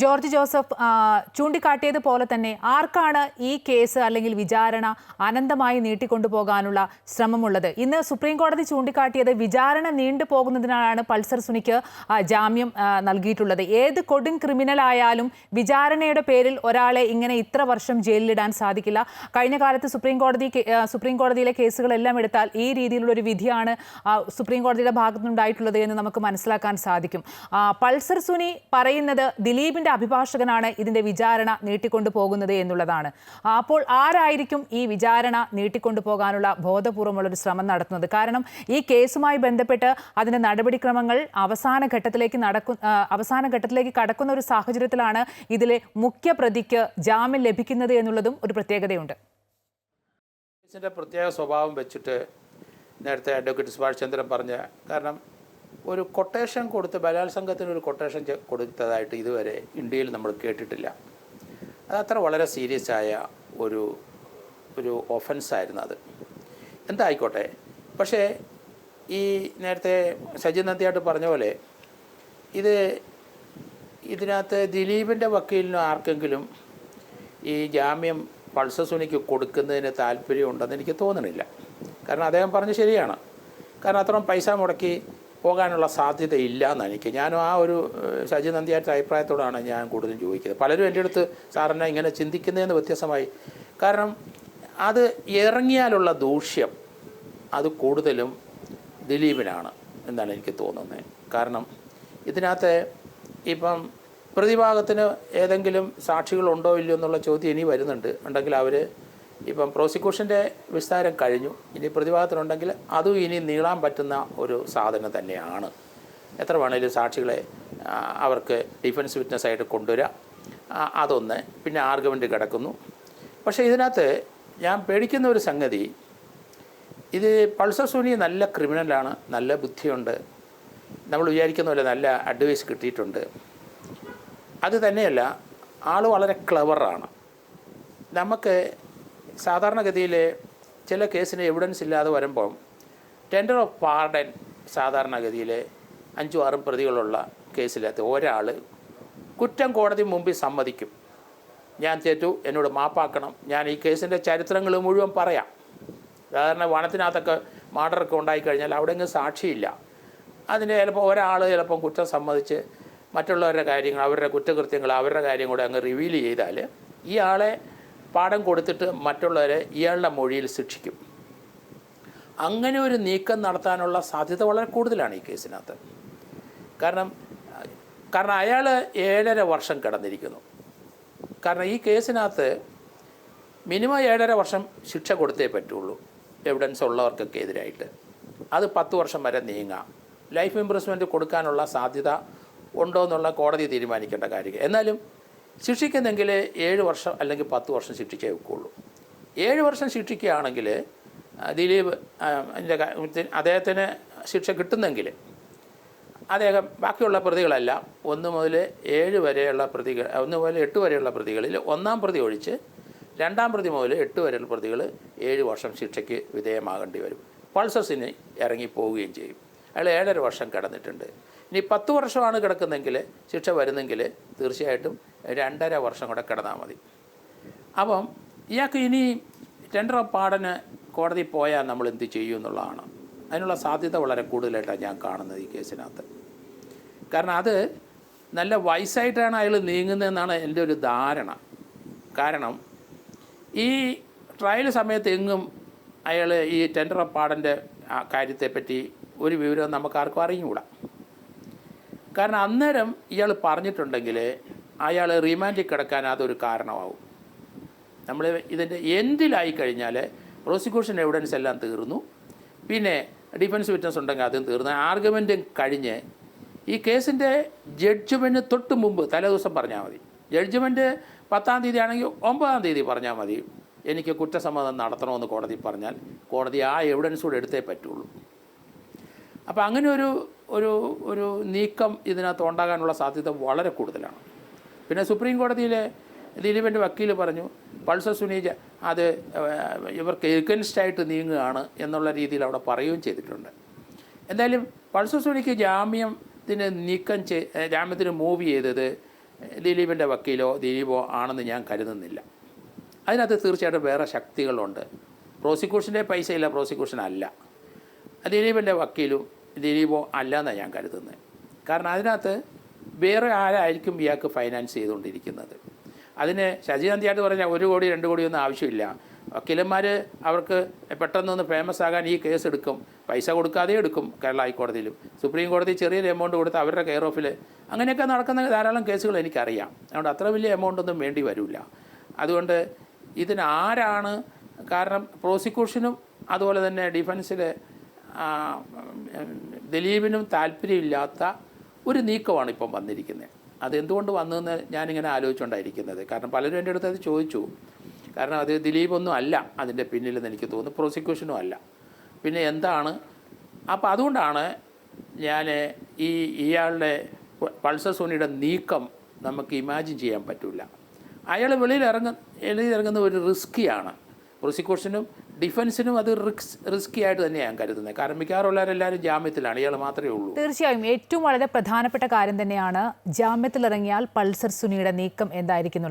George Joseph ചൂണ്ടിക്കാട്ടിയത് പോലെ തന്നെ ആർക്കാണ് ഈ കേസ് അല്ലെങ്കിൽ വിചാരണ അനന്തമായി നീട്ടിക്കൊണ്ടുപോകാനുള്ള ശ്രമമുള്ളത്? ഇന്ന് സുപ്രീം കോടതി ചൂണ്ടിക്കാട്ടിയത് വിചാരണ നീണ്ടു പോകുന്നതിനാണ് പൾസർ സുനിക്ക് ജാമ്യം നൽകിയിട്ടുള്ളത്. ഏത് കൊടും ക്രിമിനൽ ആയാലും വിചാരണയുടെ പേരിൽ ഒരാളെ ഇങ്ങനെ ഇത്ര വർഷം ജയിലിലിടാൻ സാധിക്കില്ല. കഴിഞ്ഞ കാലത്ത് സുപ്രീം കോടതി സുപ്രീം കോടതിയിലെ കേസുകളെല്ലാം എടുത്താൽ ഈ രീതിയിലുള്ള ഒരു വിധിയാണ് സുപ്രീം കോടതിയുടെ ഭാഗത്തുനിന്നുണ്ടായിട്ടുള്ളത് എന്ന് നമുക്ക് മനസ്സിലാക്കാൻ സാധിക്കും. പൾസർ സുനി പറയുന്നത് ദിലീപിന്റെ അഭിഭാഷകനാണ് ഇതിന്റെ വിചാരണ നീട്ടിക്കൊണ്ടു പോകുന്നത് എന്നുള്ളതാണ്. അപ്പോൾ ആരായിരിക്കും ഈ വിചാരണ നീട്ടിക്കൊണ്ടു പോകാനുള്ള ബോധപൂർവമുള്ള ഒരു ശ്രമം നടത്തുന്നത്? കാരണം ഈ കേസുമായി ബന്ധപ്പെട്ട് അതിന്റെ നടപടിക്രമങ്ങൾ അവസാന ഘട്ടത്തിലേക്ക് നടക്കു അവസാന ഘട്ടത്തിലേക്ക് കടക്കുന്ന ഒരു സാഹചര്യത്തിലാണ് ഇതിലെ മുഖ്യ പ്രതിക്ക് ജാമ്യം ലഭിക്കുന്നത് എന്നുള്ളതും ഒരു പ്രത്യേകതയുണ്ട്. പ്രത്യേക സ്വഭാവം വെച്ചിട്ട് നേരത്തെ അഡ്വക്കേറ്റ് സുഭാഷ് ചന്ദ്രൻ പറഞ്ഞ കാരണം ഒരു കൊട്ടേഷൻ കൊടുത്ത് ബലാത്സംഗത്തിന് ഒരു കൊട്ടേഷൻ കൊടുത്തതായിട്ട് ഇതുവരെ ഇന്ത്യയിൽ നമ്മൾ കേട്ടിട്ടില്ല. അത് അത്ര വളരെ സീരിയസ് ആയ ഒരു ഒരു ഒഫൻസായിരുന്നു അത്. എന്തായിക്കോട്ടെ? പക്ഷേ ഈ നേരത്തെ സജി നന്ദിയായിട്ട് പറഞ്ഞ പോലെ ഇത് ഇതിനകത്ത് ദിലീപിന്റെ വക്കീലിനും ആർക്കെങ്കിലും ഈ ജാമ്യം പൾസസുനിക്ക് കൊടുക്കുന്നതിന് താല്പര്യമുണ്ടെന്ന് എനിക്ക് തോന്നണില്ല. കാരണം അദ്ദേഹം പറഞ്ഞ് ശരിയാണ്. കാരണം അത്രയും പൈസ മുടക്കി പോകാനുള്ള സാധ്യത ഇല്ല എന്നാണ് എനിക്ക്. ഞാനും ആ ഒരു സജി നന്ദിയായിട്ട് അഭിപ്രായത്തോടാണ് ഞാൻ കൂടുതലും ചോദിക്കുന്നത്. പലരും എന്റെ അടുത്ത് സാറിനെ ഇങ്ങനെ ചിന്തിക്കുന്നതെന്ന് വ്യത്യസ്തമായി. കാരണം അത് ഇറങ്ങിയാലുള്ള ദൂഷ്യം അത് കൂടുതലും ദിലീപിനാണ് എന്നാണ് എനിക്ക് തോന്നുന്നത്. കാരണം ഇതിനകത്ത് ഇപ്പം പ്രതിഭാഗത്തിന് ഏതെങ്കിലും സാക്ഷികളുണ്ടോ ഇല്ലയോ എന്നുള്ള ചോദ്യം ഇനി വരുന്നുണ്ട്. ഉണ്ടെങ്കിൽ അവർ ഇപ്പം പ്രോസിക്യൂഷന്റെ വിസ്താരം കഴിഞ്ഞു. ഇനി പ്രതിഭാഗത്തിനുണ്ടെങ്കിൽ അതും ഇനി നീളാൻ പറ്റുന്ന ഒരു സാധനം തന്നെയാണ്. എത്ര വേണേലും സാക്ഷികളെ അവർക്ക് ഡിഫൻസ് വിറ്റ്നസ് ആയിട്ട് കൊണ്ടുവരാം. അതൊന്ന്. പിന്നെ ആർഗ്യുമെന്റ് കിടക്കുന്നു. പക്ഷേ ഇതിനകത്ത് ഞാൻ പേടിക്കുന്ന ഒരു സംഗതി ഇത് പൾസർ സുനി നല്ല ക്രിമിനലാണ് നല്ല ബുദ്ധിയുണ്ട്. നമ്മൾ വിചാരിക്കുന്ന പോലെ നല്ല അഡ്വൈസ് കിട്ടിയിട്ടുണ്ട്. അത് തന്നെയല്ല ആൾ വളരെ ക്ലവറാണ് നമുക്ക് സാധാരണഗതിയിൽ ചില കേസിന് എവിഡൻസ് ഇല്ലാതെ വരുമ്പം ടെൻഡർ ഓഫ് പാർഡൻ സാധാരണഗതിയിൽ അഞ്ചും ആറും പ്രതികളുള്ള കേസിലകത്ത് ഒരാൾ കുറ്റം കോടതി മുമ്പിൽ സമ്മതിക്കും. ഞാൻ തെറ്റു എന്നോട് മാപ്പാക്കണം. ഞാൻ ഈ കേസിന്റെ ചരിത്രങ്ങൾ മുഴുവൻ പറയാം. സാധാരണ വനത്തിനകത്തൊക്കെ മാർഡറൊക്കെ ഉണ്ടായിക്കഴിഞ്ഞാൽ അവിടെ എങ്ങും സാക്ഷിയില്ല. അതിന് ചിലപ്പോൾ ഒരാൾ ചിലപ്പം കുറ്റം സമ്മതിച്ച് മറ്റുള്ളവരുടെ കാര്യങ്ങൾ അവരുടെ കുറ്റകൃത്യങ്ങൾ അവരുടെ കാര്യം കൂടെ അങ്ങ് റിവീൽ ചെയ്താൽ ഈ ആളെ പാഠം കൊടുത്തിട്ട് മറ്റുള്ളവരെ ഇയാളുടെ മൊഴിയിൽ ശിക്ഷിക്കും. അങ്ങനെ ഒരു നീക്കം നടത്താനുള്ള സാധ്യത വളരെ കൂടുതലാണ് ഈ കേസിനകത്ത്. കാരണം കാരണം അയാൾ ഏഴര വർഷം കിടന്നിരിക്കുന്നു. കാരണം ഈ കേസിനകത്ത് മിനിമം ഏഴര വർഷം ശിക്ഷ കൊടുത്തേ പറ്റുള്ളൂ എവിഡൻസ് ഉള്ളവർക്കൊക്കെ എതിരായിട്ട്. അത് പത്ത് വർഷം വരെ നീങ്ങാം. ലൈഫ് ഇംപ്രസ്മെന്റ് കൊടുക്കാനുള്ള സാധ്യത ഉണ്ടോ എന്നുള്ള കോടതി തീരുമാനിക്കേണ്ട കാര്യം എന്നാലും ശിക്ഷിക്കുന്നെങ്കിൽ ഏഴ് വർഷം അല്ലെങ്കിൽ പത്ത് വർഷം ശിക്ഷിച്ചേ വെക്കുള്ളൂ ഏഴ് വർഷം ശിക്ഷിക്കുകയാണെങ്കിൽ ദിലീപ് അദ്ദേഹത്തിന് ശിക്ഷ കിട്ടുന്നെങ്കിൽ അദ്ദേഹം ബാക്കിയുള്ള പ്രതികളെല്ലാം ഒന്ന് മുതൽ ഏഴ് വരെയുള്ള പ്രതികൾ ഒന്ന് മുതൽ എട്ട് വരെയുള്ള പ്രതികളിൽ ഒന്നാം പ്രതി ഒഴിച്ച് രണ്ടാം പ്രതി മുതൽ എട്ട് വരെയുള്ള പ്രതികൾ ഏഴ് വർഷം ശിക്ഷയ്ക്ക് വിധേയമാകേണ്ടി വരും. പൾസസിന് ഇറങ്ങി പോവുകയും ചെയ്യും. അയാൾ ഏഴര വർഷം കിടന്നിട്ടുണ്ട്. ഇനി പത്ത് വർഷമാണ് കിടക്കുന്നെങ്കിൽ ശിക്ഷ വരുന്നെങ്കിൽ തീർച്ചയായിട്ടും രണ്ടര വർഷം കൂടെ കിടന്നാൽ മതി. അപ്പം ഇയാൾക്ക് ഇനി ടെൻഡർ ഓഫ് പാടന് കോടതി പോയാൽ നമ്മൾ എന്ത് ചെയ്യും എന്നുള്ളതാണ്. അതിനുള്ള സാധ്യത വളരെ കൂടുതലായിട്ടാണ് ഞാൻ കാണുന്നത് ഈ കേസിനകത്ത്. കാരണം അത് നല്ല വയസ്സായിട്ടാണ് അയാൾ നീങ്ങുന്നതെന്നാണ് എന്റെ ഒരു ധാരണ. കാരണം ഈ ട്രയൽ സമയത്ത് എങ്ങും അയാൾ ഈ ടെൻഡർ ഓഫ് പാടന്റെ കാര്യത്തെപ്പറ്റി ഒരു വിവരം നമുക്ക് ആർക്കും അറിഞ്ഞുകൂടാ. കാരണം അന്നേരം ഇയാൾ പറഞ്ഞിട്ടുണ്ടെങ്കിൽ അയാൾ റിമാൻഡിൽ കിടക്കാൻ അതൊരു കാരണമാവും. നമ്മൾ ഇതിന്റെ എന്തിലായി കഴിഞ്ഞാൽ പ്രോസിക്യൂഷൻ എവിഡൻസ് എല്ലാം തീർന്നു. പിന്നെ ഡിഫൻസ് വിറ്റ്നസ് ഉണ്ടെങ്കിൽ അതും തീർന്നു. ആർഗ്യുമെന്റും കഴിഞ്ഞ് ഈ കേസിന്റെ ജഡ്ജ്മെന്റ് തൊട്ട് മുമ്പ് തലേദിവസം പറഞ്ഞാൽ മതി. ജഡ്ജ്മെന്റ് പത്താം തീയതി ആണെങ്കിൽ ഒമ്പതാം തീയതി പറഞ്ഞാൽ മതി. എനിക്ക് കുറ്റസമ്മതം നടത്തണമെന്ന് കോടതി പറഞ്ഞാൽ കോടതി ആ എവിഡൻസ് കൂടെ എടുത്തേ പറ്റുള്ളൂ. അപ്പോൾ അങ്ങനെ ഒരു ഒരു ഒരു നീക്കം ഇതിനകത്ത് ഉണ്ടാകാനുള്ള സാധ്യത വളരെ കൂടുതലാണ്. പിന്നെ സുപ്രീം കോടതിയിലെ ദിലീപിന്റെ വക്കീൽ പറഞ്ഞു പൾസർ സുനീജ അത് ഇവർക്ക് എഗൻസ്റ്റായിട്ട് നീങ്ങുകയാണ് എന്നുള്ള രീതിയിൽ അവിടെ പറയുകയും ചെയ്തിട്ടുണ്ട്. എന്തായാലും പൾസർ സുനിക്ക് ജാമ്യത്തിന് നീക്കം ചെയ് ജാമ്യത്തിന് മൂവ് ചെയ്തത് ദിലീപിന്റെ വക്കീലോ ദിലീപോ ആണെന്ന് ഞാൻ കരുതുന്നില്ല. അതിനകത്ത് തീർച്ചയായിട്ടും വേറെ ശക്തികളുണ്ട്. പ്രോസിക്യൂഷന്റെ പൈസയില്ല പ്രോസിക്യൂഷൻ അല്ല. ദിലീപിന്റെ വക്കീലും ദിലീപോ അല്ല എന്നാണ് ഞാൻ കരുതുന്നത്. കാരണം അതിനകത്ത് വേറെ ആരായിരിക്കും ഇയാൾക്ക് ഫൈനാൻസ് ചെയ്തുകൊണ്ടിരിക്കുന്നത് അതിന് ശശികാന്തിയായിട്ട് പറഞ്ഞാൽ ഒരു കോടി രണ്ട് കോടിയൊന്നും ആവശ്യമില്ല വക്കീലന്മാർ അവർക്ക് പെട്ടെന്നൊന്ന് ഫേമസ് ആകാൻ ഈ കേസ് എടുക്കും പൈസ കൊടുക്കാതെ എടുക്കും കേരള ഹൈക്കോടതിയിലും സുപ്രീം കോടതി ചെറിയൊരു എമൗണ്ട് കൊടുത്ത് അവരുടെ കെയർ ഓഫിൽ അങ്ങനെയൊക്കെ നടക്കുന്ന ധാരാളം കേസുകൾ എനിക്കറിയാം അതുകൊണ്ട് അത്ര വലിയ എമൗണ്ട് ഒന്നും വേണ്ടി വരില്ല അതുകൊണ്ട് ഇതിനാരാണ് കാരണം പ്രോസിക്യൂഷനും അതുപോലെ തന്നെ ഡിഫൻസിൽ ദിലീപിനും താല്പര്യമില്ലാത്ത ഒരു നീക്കമാണ് ഇപ്പം വന്നിരിക്കുന്നത്. അതെന്തുകൊണ്ട് വന്നതെന്ന് ഞാനിങ്ങനെ ആലോചിച്ചുകൊണ്ടായിരിക്കുന്നത്. കാരണം പലരും എന്റെ അടുത്ത് അത് ചോദിച്ചു. കാരണം അത് ദിലീപൊന്നും അല്ല അതിന്റെ പിന്നിലെന്ന് എനിക്ക് തോന്നുന്നു. പ്രോസിക്യൂഷനും അല്ല. പിന്നെ എന്താണ്? അപ്പോൾ അതുകൊണ്ടാണ് ഞാൻ ഈ ഇയാളുടെ പൾസർ സോണിയുടെ നീക്കം നമുക്ക് ഇമാജിൻ ചെയ്യാൻ പറ്റില്ല. അയാൾ വെളിയിൽ ഇറങ്ങ വെളിയിൽ ഇറങ്ങുന്ന ഒരു റിസ്ക്കിയാണ് പ്രോസിക്യൂഷനും ഡിഫൻസിനും അത് റിക്സ് റിസ്കി ആയിട്ട് തന്നെയാണ് കരുതുന്നത് കാരണം മിക്കവാറുള്ളവരെല്ലാവരും ജാമ്യത്തിലാണ്. ഇയാൾ മാത്രമേ ഉള്ളൂ. തീർച്ചയായും ഏറ്റവും വളരെ പ്രധാനപ്പെട്ട കാര്യം തന്നെയാണ് ജാമ്യത്തിലിറങ്ങിയാൽ പൾസർ സുനിയുടെ നീക്കം എന്തായിരിക്കും